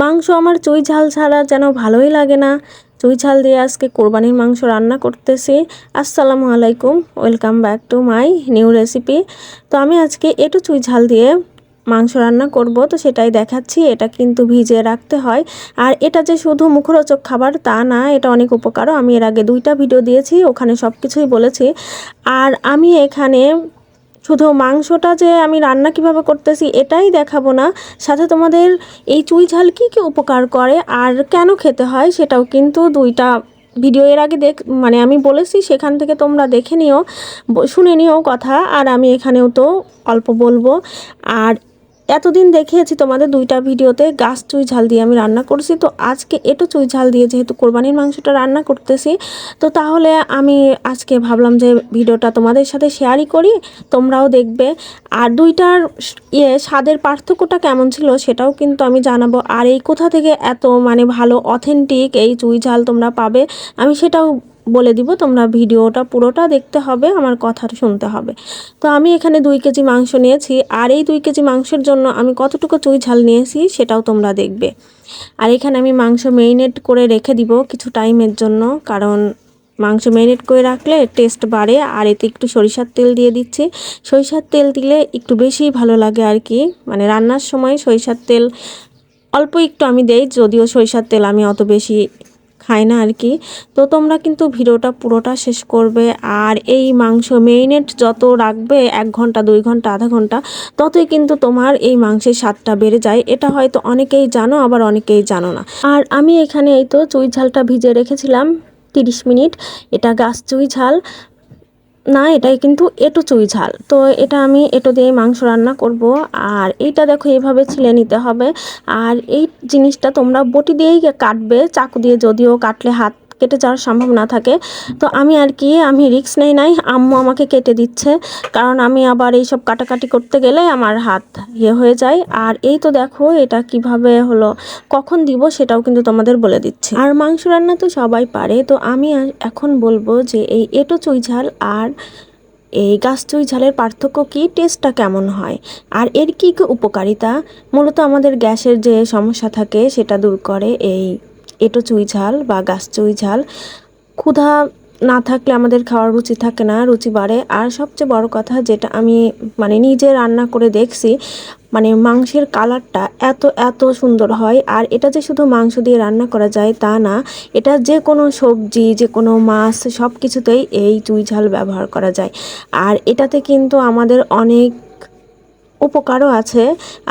মাংস আমার চুই ঝাল ছাড়া যেন ভালোই লাগে না। চুই ঝাল দিয়ে আজকে কোরবানির মাংস রান্না করতেছি। আসসালামু আলাইকুম, welcome back to my new recipe. তো আমি আজকে একটু চুই ঝাল দিয়ে মাংস রান্না করব, তো সেটাই দেখাচ্ছি, এটা কিন্তু ভিজিয়ে রাখতে হয়। আর এটা যে শুধু মুখরোচক খাবার তা না, এটা অনেক উপকারও। আমি এর আগে দুইটা ভিডিও দিয়েছি, ওখানে সব কিছুই বলেছি। আর আমি এখানে শুধু মাংসটা যে আমি রান্না কীভাবে করতেছি এটাই দেখাবো না। সাথে তোমাদের এই চুই ঝাল কী কী উপকার করে আর কেন খেতে হয় সেটাও কিন্তু দুইটা ভিডিও এর আগে দেখ মানে আমি বলেছি সেখান থেকে তোমরা দেখে নিও, শুনে নিও কথা। আর আমি এখানেও তো অল্প বলব। আর এতদিন দেখিয়েছি তোমাদের দুইটা ভিডিওতে, গাছ চুই ঝাল দিয়ে আমি রান্না করছি। তো আজকে এটো চুই ঝাল দিয়ে যেহেতু কোরবানির মাংসটা রান্না করতেছি, তো তাহলে আমি আজকে ভাবলাম যে ভিডিওটা তোমাদের সাথে শেয়ারই করি, তোমরাও দেখবে। আর দুইটার ইয়ে স্বাদের পার্থক্যটা কেমন ছিল সেটাও কিন্তু আমি জানাব। আর এই কোথা থেকে এত মানে ভালো অথেন্টিক এই চুই ঝাল তোমরা পাবে, আমি সেটাও বলে দিব, তোমরা ভিডিওটা পুরোটা দেখতে হবে, আমার কথা শুনতে হবে। তো আমি এখানে দুই কেজি মাংস নিয়েছি, আর এই দুই কেজি মাংসের জন্য আমি কতটুকু চুই ঝাল নিয়েছি সেটাও তোমরা দেখবে। আর এখানে আমি মাংস মেরিনেট করে রেখে দিব কিছু টাইমের জন্য, কারণ মাংস মেরিনেট করে রাখলে টেস্ট বাড়ে, আর এতে একটু সরিষার তেল দিয়ে দিচ্ছি। সরিষার তেল দিলে একটু বেশি ভালো লাগে আর কি মানে রান্নার সময় সরিষার তেল অল্প একটু আমি দেই, যদিও সরিষার তেল আমি অত বেশি খাই না আর কি। তো তোমরা কিন্তু ভিডিওটা পুরোটা শেষ করবে। আর এই মাংস মেরিনেট যত রাখবে, এক ঘণ্টা, দুই ঘণ্টা, আধা ঘণ্টা, ততই কিন্তু তোমার এই মাংসের স্বাদটা বেড়ে যায়। এটা হয়তো অনেকেই জানো, আবার অনেকেই জানো না। আর আমি এখানে এই তো চুই ঝালটা ভিজে রেখেছিলাম, তিরিশ মিনিট। এটা গাছ চুই ঝাল। না, এটাই কিন্তু এটু চুই ঝাল। তো এটা আমি এটো দিয়ে মাংস রান্না করব। আর এইটা দেখো এইভাবে ছিলে নিতে হবে। আর এই জিনিসটা তোমরা বটি দিয়েই কাটবে, চাকু দিয়ে যদিও কাটলে হাত কেটে যাওয়ার সম্ভাবনা থাকে। তো আমি আর কি, আমি রিক্স নেই নাই, আম্মু আমাকে কেটে দিচ্ছে। কারণ আমি আবার এইসব কাটাকাটি করতে গেলে আমার হাত ইয়ে হয়ে যায়। আর এই তো দেখো, এটা কীভাবে হলো, কখন দিব সেটাও কিন্তু তোমাদের বলে দিচ্ছি। আর মাংস রান্না তো সবাই পারে, তো আমি এখন বলব যে এই এটো চুই ঝাল আর এই গাছ চুই ঝালের পার্থক্য কি টেস্টটা কেমন হয়, আর এর কী কী উপকারিতা? মূলত আমাদের গ্যাসের যে সমস্যা থাকে সেটা দূর করে এই এটো চুই ঝাল বা গাছ চুই ঝাল। ক্ষুধা না থাকলে আমাদের খাওয়ার রুচি থাকে না, রুচি বাড়ে। আর সবচেয়ে বড় কথা যেটা আমি মানে নিজে রান্না করে দেখছি মানে মাংসের কালারটা এত এত সুন্দর হয়। আর এটা যে শুধু মাংস দিয়ে রান্না করা যায় তা না, এটা যে কোনো সবজি, যে কোনো মাছ সব কিছুতেই এই চুই ঝাল ব্যবহার করা যায়। আর এটাতে কিন্তু আমাদের অনেক উপকারও আছে।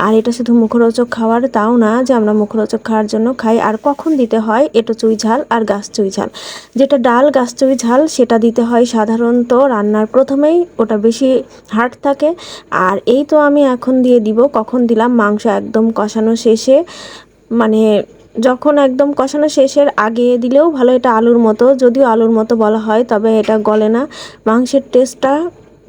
আর এটা শুধু মুখরোচক খাওয়ার তাও না যে আমরা মুখরোচক খাওয়ার জন্য খাই। আর কখন দিতে হয়? এটা চুই ঝাল আর গাছ চুই ঝাল। যেটা ডাল, গাছ চুই ঝাল, সেটা দিতে হয় সাধারণত রান্নার প্রথমেই। ওটা বেশি হার্ড থাকে। আর এই তো আমি এখন দিয়ে দিব। কখন দিলাম? মাংস একদম কষানো শেষে। মানে যখন একদম কষানো শেষের আগে দিলেও ভালো। এটা আলুর মতো। যদিও আলুর মতো বলা হয়, তবে এটা গলে না। মাংসের টেস্টটা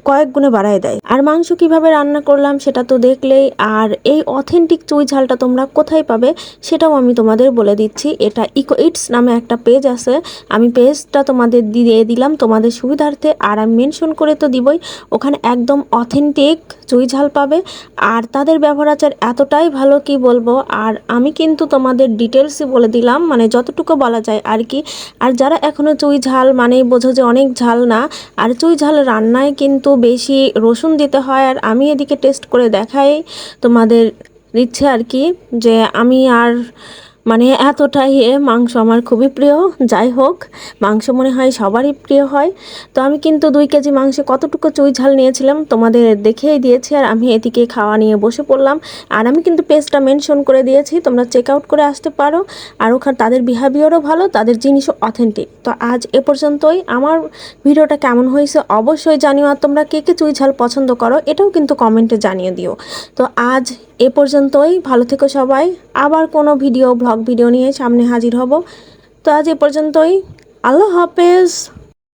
কয়েক গুণে বাড়ায় দেয়। আর মাংস কীভাবে রান্না করলাম সেটা তো দেখলেই। আর এই অথেন্টিক চুই ঝালটা তোমরা কোথায় পাবে সেটাও আমি তোমাদের বলে দিচ্ছি। এটা ইকো ইটস নামে একটা পেজ আছে। আমি পেজটা তোমাদের দিয়ে দিলাম তোমাদের সুবিধার্থে। আর আমি মেনশন করে তো দিবই, ওখানে একদম অথেন্টিক চুই ঝাল পাবে। আর তাদের ব্যবহার আচার এতটাই ভালো কি বলব? আর আমি কিন্তু তোমাদের ডিটেলসই বলে দিলাম মানে যতটুকু বলা যায় আর কি। আর যারা এখনও চুই ঝাল মানেই বোঝো যে অনেক ঝাল না। আর চুই ঝাল রান্নায় কিন্তু বেশি রসুন দিতে হয় আর আমি এদিকে টেস্ট করে দেখাই তোমাদের ইচ্ছে আর কি যে আমি আর মানে এতটাই এ, মাংস আমার খুবই প্রিয়। যাই হোক, মাংস মনে হয় সবারই প্রিয় হয়। তো আমি কিন্তু দুই কেজি মাংসে কতটুকু চুই ঝাল নিয়েছিলাম তোমাদের দেখিয়ে দিয়েছি, আর আমি এদিকে খাওয়া নিয়ে বসে পড়লাম। আর আমি কিন্তু পেজটা মেনশন করে দিয়েছি, তোমরা চেক আউট করে আসতে পারো। আর ওখানে, তাদের বিহেভিয়ারও ভালো, তাদের জিনিসও অথেন্টিক তো আজ এ পর্যন্তই। আমার ভিডিওটা কেমন হয়েছে অবশ্যই জানিও, আর তোমরা কে কে চুই ঝাল পছন্দ করো, এটাও কিন্তু কমেন্টে জানিয়ে দিও। তো আজ এ পর্যন্তই। ভালো থেকো সবাই। আবার কোনো ভিডিও ব্লগ ভিডিও নিয়ে সামনে হাজির হব। তো আজ এ পর্যন্তই। আল্লাহ হাফেজ।